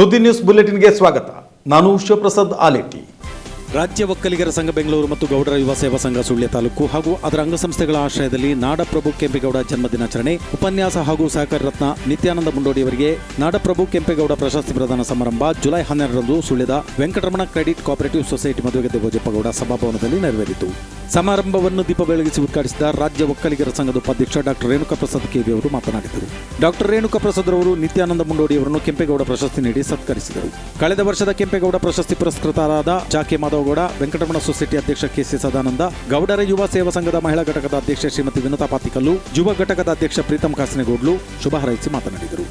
ಸುದ್ದಿ ನ್ಯೂಸ್ ಬುಲೆಟಿನ್ಗೆ ಸ್ವಾಗತ. ನಾನು ಶಿವಪ್ರಸಾದ್ ಆಲೇಟಿ. ರಾಜ್ಯ ಒಕ್ಕಲಿಗರ ಸಂಘ ಬೆಂಗಳೂರು ಮತ್ತು ಗೌಡರ ಯುವ ಸೇವಾ ಸಂಘ ಸುಳ್ಯ ತಾಲೂಕು ಹಾಗೂ ಅದರ ಅಂಗಸಂಸ್ಥೆಗಳ ಆಶ್ರಯದಲ್ಲಿ ನಾಡಪ್ರಭು ಕೆಂಪೇಗೌಡ ಜನ್ಮದಿನಾಚರಣೆ, ಉಪನ್ಯಾಸ ಹಾಗೂ ಸಹಕಾರ ರತ್ನ ನಿತ್ಯಾನಂದ ಮುಂಡೋಡಿಯವರಿಗೆ ನಾಡಪ್ರಭು ಕೆಂಪೇಗೌಡ ಪ್ರಶಸ್ತಿ ಪ್ರದಾನ ಸಮಾರಂಭ ಜುಲೈ ಹನ್ನೆರಡರಂದು ಸುಳ್ಯದ ವೆಂಕಟರಮಣ ಕ್ರೆಡಿಟ್ ಕೋಆಪರೇಟಿವ್ ಸೊಸೈಟಿ ಮದುವೆಗೆ ದೇವಜಪ್ಪಗೌಡ ಸಭಾಭವನದಲ್ಲಿ ನೆರವೇರಿತು. ಸಮಾರಂಭವನ್ನು ದೀಪ ಬೆಳಗಿಸಿ ಉದ್ಘಾಟಿಸಿದ ರಾಜ್ಯ ಒಕ್ಕಲಿಗರ ಸಂಘದ ಉಪಾಧ್ಯಕ್ಷ ಡಾಕ್ಟರ್ ರೇಣುಕಾ ಪ್ರಸಾದ್ ಕೆವಿ ಅವರು ಮಾತನಾಡಿದರು. ಡಾಕ್ಟರ್ ರೇಣುಕಾ ಪ್ರಸಾದ್ ಅವರು ನಿತ್ಯಾನಂದ ಮುಂಡೋಡಿ ಅವರನ್ನು ಕೆಂಪೇಗೌಡ ಪ್ರಶಸ್ತಿ ನೀಡಿ ಸತ್ಕರಿಸಿದರು. ಕಳೆದ ವರ್ಷದ ಕೆಂಪೇಗೌಡ ಪ್ರಶಸ್ತಿ ಪುರಸ್ಕೃತರಾದ ಜಾಕೆ ಮಾಧವಗೌಡ, ವೆಂಕಟರಮಣ ಸೊಸೈಟಿ ಅಧ್ಯಕ್ಷ ಕೆಸಿ ಸದಾನಂದ, ಗೌಡರ ಯುವ ಸೇವಾ ಸಂಘದ ಮಹಿಳಾ ಘಟಕದ ಅಧ್ಯಕ್ಷೆ ಶ್ರೀಮತಿ ವಿನತಾ ಪಾತಿಕಲ್ಲು, ಯುವ ಘಟಕದ ಅಧ್ಯಕ್ಷ ಪ್ರೀತಂ ಕಾಸನಗೋಡ್ಲು ಶುಭ ಹಾರೈಸಿ ಮಾತನಾಡಿದರು.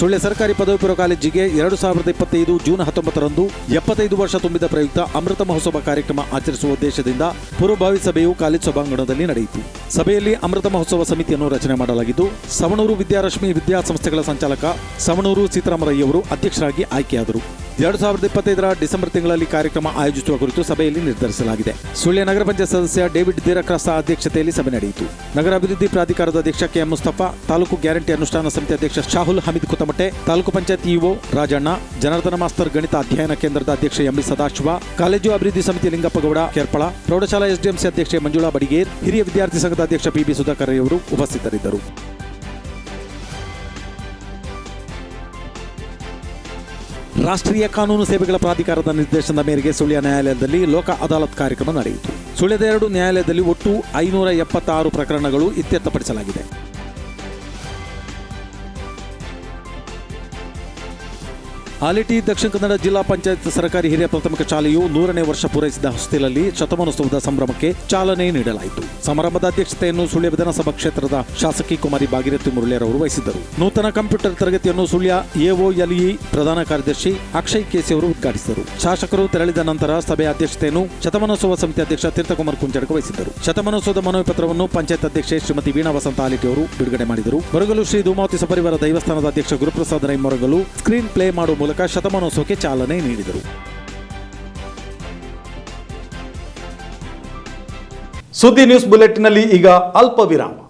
ಸುಳ್ಯ ಸರ್ಕಾರಿ ಪದವಿ ಪೂರ್ವ ಕಾಲೇಜಿಗೆ ಎರಡು ಸಾವಿರದ ಇಪ್ಪತ್ತೈದು ಜೂನ್ ಹತ್ತೊಂಬತ್ತರಂದು ಎಪ್ಪತ್ತೈದು ವರ್ಷ ತುಂಬಿದ ಪ್ರಯುಕ್ತ ಅಮೃತ ಮಹೋತ್ಸವ ಕಾರ್ಯಕ್ರಮ ಆಚರಿಸುವ ಉದ್ದೇಶದಿಂದ ಪೂರ್ವಭಾವಿ ಸಭೆಯು ಕಾಲೇಜು ಸಭಾಂಗಣದಲ್ಲಿ ನಡೆಯಿತು. ಸಭೆಯಲ್ಲಿ ಅಮೃತ ಮಹೋತ್ಸವ ಸಮಿತಿಯನ್ನು ರಚನೆ ಮಾಡಲಾಗಿದ್ದು, ಸವಣೂರು ವಿದ್ಯಾರಶ್ಮಿ ವಿದ್ಯಾಸಂಸ್ಥೆಗಳ ಸಂಚಾಲಕ ಸವಣೂರು ಸೀತಾರಾಮರಯ್ಯವರು ಅಧ್ಯಕ್ಷರಾಗಿ ಆಯ್ಕೆಯಾದರು. ಎರಡು ಸಾವಿರದ ಇಪ್ಪತ್ತೈದರ ಡಿಸೆಂಬರ್ ತಿಂಗಳಲ್ಲಿ ಕಾರ್ಯಕ್ರಮ ಆಯೋಜಿಸುವ ಕುರಿತು ಸಭೆಯಲ್ಲಿ ನಿರ್ಧರಿಸಲಾಗಿದೆ. ಸುಳ್ಯ ನಗರ ಪಂಚಾಯತ್ ಸದಸ್ಯ ಡೇವಿಡ್ ದೀರಕ್ರಾಸ ಅಧ್ಯಕ್ಷತೆಯಲ್ಲಿ ಸಭೆ ನಡೆಯಿತು. ನಗರ ಅಭಿವೃದ್ಧಿ ಪ್ರಾಧಿಕಾರದ ಅಧ್ಯಕ್ಷ ಕೆಎಂ ಮುಸ್ತಫಾ, ತಾಲೂಕು ಗ್ಯಾರಂಟಿ ಅನುಷ್ಠಾನ ಸಮಿತಿ ಅಧ್ಯಕ್ಷ ಶಾಹುಲ್ ಹಮೀದ್ ಕುತಮಟೆ, ತಾಲೂಕು ಪಂಚಾಯತ್ ಇಒ ರಾಜಣ್ಣ, ಜನಾರ್ದನ ಮಾಸ್ತರ್ ಗಣಿತ ಅಧ್ಯಯನ ಕೇಂದ್ರದ ಅಧ್ಯಕ್ಷ ಎಂಬಿ ಸದಾಶಿವ, ಕಾಲೇಜು ಅಭಿವೃದ್ಧಿ ಸಮಿತಿ ಲಿಂಗಪ್ಪಗೌಡ ಕೆರ್ಪಳ, ಪ್ರೌಢಶಾಲಾ ಎಸ್ಡಿಎಂಸಿ ಅಧ್ಯಕ್ಷೆ ಮಂಜುಳಾ ಬಡಿಗೇರ್, ಹಿರಿಯ ವಿದ್ಯಾರ್ಥಿ ಸಂಘದ ಅಧ್ಯಕ್ಷ ಪಿಬಿ ಸುಧಾಕರ್ ಅವರು ಉಪಸ್ಥಿತರಿದ್ದರು. ರಾಷ್ಟ್ರೀಯ ಕಾನೂನು ಸೇವೆಗಳ ಪ್ರಾಧಿಕಾರದ ನಿರ್ದೇಶನದ ಮೇರೆಗೆ ಸುಳ್ಯ ನ್ಯಾಯಾಲಯದಲ್ಲಿ ಲೋಕ ಅದಾಲತ್ ಕಾರ್ಯಕ್ರಮ ನಡೆಯಿತು. ಸುಳ್ಯದ ಎರಡು ನ್ಯಾಯಾಲಯದಲ್ಲಿ ಒಟ್ಟು ಐನೂರ ಎಪ್ಪತ್ತಾರು ಪ್ರಕರಣಗಳು ಇತ್ಯರ್ಥಪಡಿಸಲಾಗಿದೆ. ಆಲಿಟಿ ದಕ್ಷಿಣ ಕನ್ನಡ ಜಿಲ್ಲಾ ಪಂಚಾಯತ್ ಸರ್ಕಾರಿ ಹಿರಿಯ ಪ್ರಾಥಮಿಕ ಶಾಲೆಯು ನೂರನೇ ವರ್ಷ ಪೂರೈಸಿದ ಹೊಸ್ತಿಲಲ್ಲಿ ಶತಮಾನೋತ್ಸವದ ಸಂಭ್ರಮಕ್ಕೆ ಚಾಲನೆ ನೀಡಲಾಯಿತು. ಸಮಾರಂಭದ ಅಧ್ಯಕ್ಷತೆಯನ್ನು ಸುಳ್ಯ ವಿಧಾನಸಭಾ ಕ್ಷೇತ್ರದ ಶಾಸಕಿ ಕುಮಾರಿ ಭಾಗೀರಥಿ ಮುರಳಿಯರವರು ವಹಿಸಿದ್ದರು ನೂತನ ಕಂಪ್ಯೂಟರ್ ತರಗತಿಯನ್ನು ಸುಳ್ಯ ಎಒಎಲ್ಇ ಪ್ರಧಾನ ಕಾರ್ಯದರ್ಶಿ ಅಕ್ಷಯ್ ಕೇಸಿ ಅವರು ಉದ್ಘಾಟಿಸಿದರು. ಶಾಸಕರು ತೆರಳಿದ ನಂತರ ಸಭೆಯ ಅಧ್ಯಕ್ಷತೆಯನ್ನು ಶತಮಾನೋತ್ಸವ ಸಮಿತಿ ಅಧ್ಯಕ್ಷ ತೀರ್ಥಕುಮಾರ್ ಕುಂಚಡಕ ವಹಿಸಿದ್ದರು ಶತಮಾನೋತ್ಸವದ ಮನವಿ ಪತ್ರವನ್ನು ಪಂಚಾಯತ್ ಅಧ್ಯಕ್ಷೆ ಶ್ರೀಮತಿ ವೀಣಾ ವಸಂತ ಆಲಿಟಿ ಅವರು ಬಿಡುಗಡೆ ಮಾಡಿದರು. ಬರಗಲು ಶ್ರೀ ಧೂಮಾವತಿ ಸಪರಿವಾರ ದೈವಸ್ಥಾನದ ಅಧ್ಯಕ್ಷ ಗುರುಪ್ರಸಾದ್ ರೈ ಮೊರಗಲು ಸ್ಕ್ರೀನ್ ಪ್ಲೇ ಮಾಡುವ ಮೂಲಕ ಶತಮಾನೋತ್ಸವಕ್ಕೆ ಚಾಲನೆ ನೀಡಿದರು. ಸುದ್ದಿ ನ್ಯೂಸ್ ಬುಲೆಟಿನಲ್ಲಿ ಈಗ ಅಲ್ಪ ವಿರಾಮ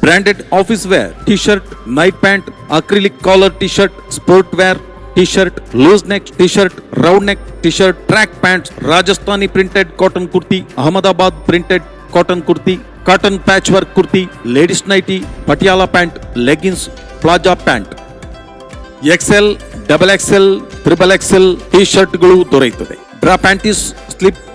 branded office wear, t-shirt, night pant, acrylic collar t-shirt, sport wear, T-shirt loose neck T-shirt round neck T-shirt track pants Rajasthani printed cotton kurti Ahmedabad printed cotton kurti cotton patch work kurti ladies nightie Patiala pant leggings palazzo pant XL double XL triple XL T-shirt दौरते bra panties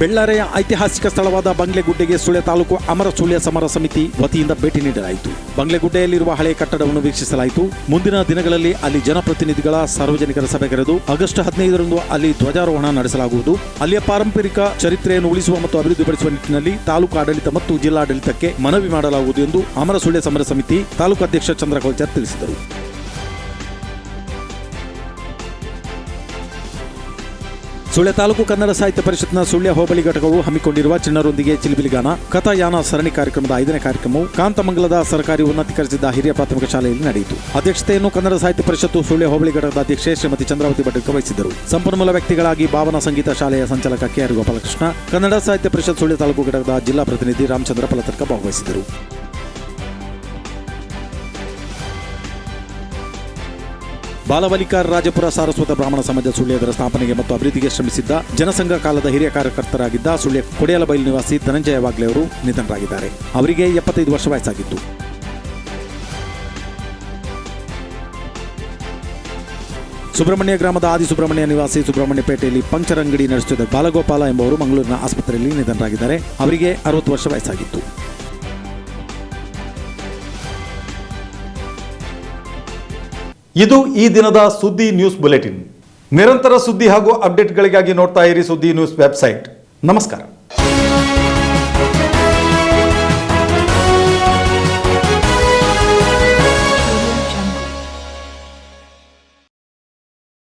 ಬೆಳ್ಳಾರೆಯ ಐತಿಹಾಸಿಕ ಸ್ಥಳವಾದ ಬಂಗ್ಲೆಗುಡ್ಡೆಗೆ ಸುಳ್ಯ ತಾಲೂಕು ಅಮರ ಸುಳ್ಯ ಸಮರ ಸಮಿತಿ ವತಿಯಿಂದ ಭೇಟಿ ನೀಡಲಾಯಿತು. ಬಂಗ್ಲೆಗುಡ್ಡೆಯಲ್ಲಿರುವ ಹಳೆಯ ಕಟ್ಟಡವನ್ನು ವೀಕ್ಷಿಸಲಾಯಿತು. ಮುಂದಿನ ದಿನಗಳಲ್ಲಿ ಅಲ್ಲಿ ಜನಪ್ರತಿನಿಧಿಗಳ ಸಾರ್ವಜನಿಕರ ಸಭೆ ಕರೆದು ಆಗಸ್ಟ್ ಹದಿನೈದರಂದು ಅಲ್ಲಿ ಧ್ವಜಾರೋಹಣ ನಡೆಸಲಾಗುವುದು. ಅಲ್ಲಿಯ ಪಾರಂಪರಿಕ ಚರಿತ್ರೆಯನ್ನು ಉಳಿಸುವ ಮತ್ತು ಅಭಿವೃದ್ಧಿಪಡಿಸುವ ನಿಟ್ಟಿನಲ್ಲಿ ತಾಲೂಕು ಆಡಳಿತ ಮತ್ತು ಜಿಲ್ಲಾಡಳಿತಕ್ಕೆ ಮನವಿ ಮಾಡಲಾಗುವುದು ಎಂದು ಅಮರ ಸುಳ್ಯ ಸಮರ ಸಮಿತಿ ತಾಲೂಕು ಅಧ್ಯಕ್ಷ ಚಂದ್ರಕೋಲ್ಚರ್ ತಿಳಿಸಿದರು. ಸುಳ್ಯ ತಾಲೂಕು ಕನ್ನಡ ಸಾಹಿತ್ಯ ಪರಿಷತ್ನ ಸುಳ್ಯ ಹೋಬಳಿ ಘಟಕವು ಹಮ್ಮಿಕೊಂಡಿರುವ ಚಿಣ್ಣರೊಂದಿಗೆ ಚಿಲಿಬಿಲಿಗಾನ, ಕಥಾಯಾನ ಸರಣಿ ಕಾರ್ಯಕ್ರಮದ ಐದನೇ ಕಾರ್ಯಕ್ರಮವು ಕಾಂತಮಂಗಲದ ಸರ್ಕಾರಿ ಉನ್ನತೀಕರಿಸಿದ ಹಿರಿಯ ಪ್ರಾಥಮಿಕ ಶಾಲೆಯಲ್ಲಿ ನಡೆಯಿತು. ಅಧ್ಯಕ್ಷತೆಯನ್ನು ಕನ್ನಡ ಸಾಹಿತ್ಯ ಪರಿಷತ್ತು ಸುಳ್ಯ ಹೋಬಳಿ ಘಟಕದ ಅಧ್ಯಕ್ಷೆ ಶ್ರೀಮತಿ ಚಂದ್ರಾವತಿ ಭಟ್ಕ ವಹಿಸಿದ್ದರು. ಸಂಪನ್ಮೂಲ ವ್ಯಕ್ತಿಗಳಾಗಿ ಭಾವನಾ ಸಂಗೀತ ಶಾಲೆಯ ಸಂಚಾಲಕ ಕೆಆರ್ ಗೋಪಾಲಕೃಷ್ಣ, ಕನ್ನಡ ಸಾಹಿತ್ಯ ಪರಿಷತ್ ಸುಳ್ಯ ತಾಲೂಕು ಘಟಕದ ಜಿಲ್ಲಾ ಪ್ರತಿನಿಧಿ ರಾಮಚಂದ್ರ ಪಲತರ್ಕ ಭಾಗವಹಿಸಿದರು ಬಾಲಬಲಿಕಾರ್ ರಾಜಪುರ ಸಾರಸ್ವತ ಬ್ರಾಹ್ಮಣ ಸಮಾಜ ಸುಳ್ಯದರ ಸ್ಥಾಪನೆಗೆ ಮತ್ತು ಅಭಿವೃದ್ಧಿಗೆ ಶ್ರಮಿಸಿದ್ದ ಜನಸಂಘ ಕಾಲದ ಹಿರಿಯ ಕಾರ್ಯಕರ್ತರಾಗಿದ್ದ ಸುಳ್ಯ ಕೊಡಿಯಲಬೈಲು ನಿವಾಸಿ ಧನಂಜಯ ವಾಗ್ಲೆ ಅವರು ನಿಧನರಾಗಿದ್ದಾರೆ. ಅವರಿಗೆ ಎಪ್ಪತ್ತೈದು ವರ್ಷ ವಯಸ್ಸಾಗಿತ್ತು. ಸುಬ್ರಹ್ಮಣ್ಯ ಗ್ರಾಮದ ಆದಿ ಸುಬ್ರಹ್ಮಣ್ಯ ನಿವಾಸಿ ಸುಬ್ರಹ್ಮಣ್ಯ ಪೇಟೆಯಲ್ಲಿ ಪಂಕ್ಚರ್ ಅಂಗಡಿ ನಡೆಸುತ್ತಿದ್ದ ಬಾಲಗೋಪಾಲ ಎಂಬವರು ಮಂಗಳೂರಿನ ಆಸ್ಪತ್ರೆಯಲ್ಲಿ ನಿಧನರಾಗಿದ್ದಾರೆ. ಅವರಿಗೆ ಅರವತ್ತು ವರ್ಷ ವಯಸ್ಸಾಗಿತ್ತು. ಇದು ಈ ದಿನದ ಸುದ್ದಿ ನ್ಯೂಸ್ ಬುಲೆಟಿನ್. ನಿರಂತರ ಸುದ್ದಿ ಹಾಗೂ ಅಪ್ಡೇಟ್ಗಳಿಗಾಗಿ ನೋಡ್ತಾ ಇರಿ ಸುದ್ದಿ ನ್ಯೂಸ್ ವೆಬ್ಸೈಟ್. ನಮಸ್ಕಾರ.